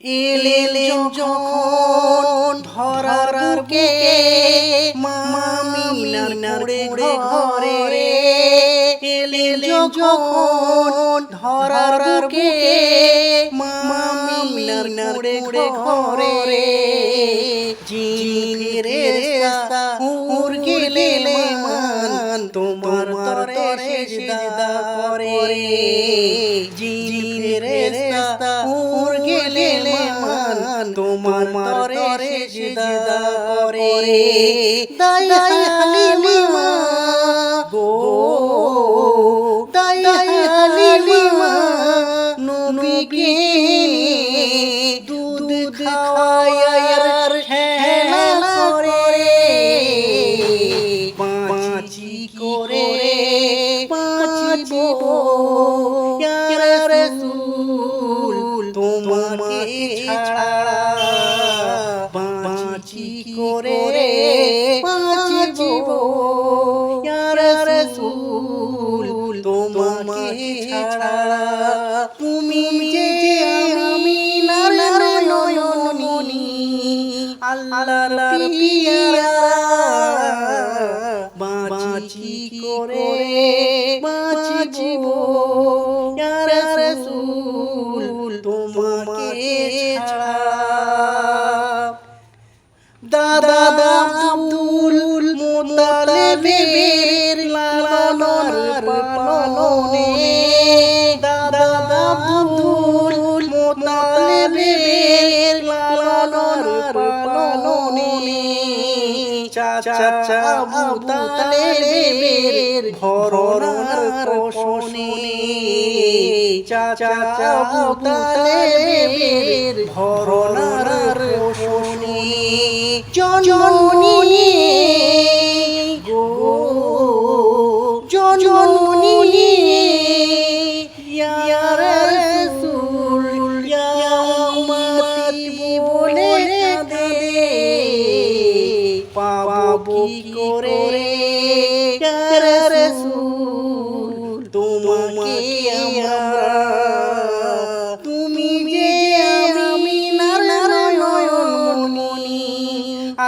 এলেন যখন ধরার বুকে মামিনার কুড়ে ঘরে এলেন যখন ধরার বুকে মামিনার কুড়ে ঘরে জিরে রাস্তা উর গেলে মান তোমার তরে সেজদা করে। জিরে রাস্তা উর গেলে মান তোমার তরে সেজদা করে। দায়া হালিমা গো দায়া হালিমা নবীকে দুধ খাওয়ায়ার হেলা করে। পাঁচি করে পাঁচিব ইয়া পাঁচি করে ইয়া রাসূল তোমাকে ছাড়া তুমি যে আমি নয়নমণি আল্লাহর পিয়া বাঁচি করে? মোতালেবের লালনার পালনে দাদা আব্দুল মোতালেবের লালনার পালনে চাচা আবু তালেবের ভরনার পোষণে চাচা আবু তালেবের ভরনার পোষণে জননী কি করে তোমাকে আমরা তুমি যে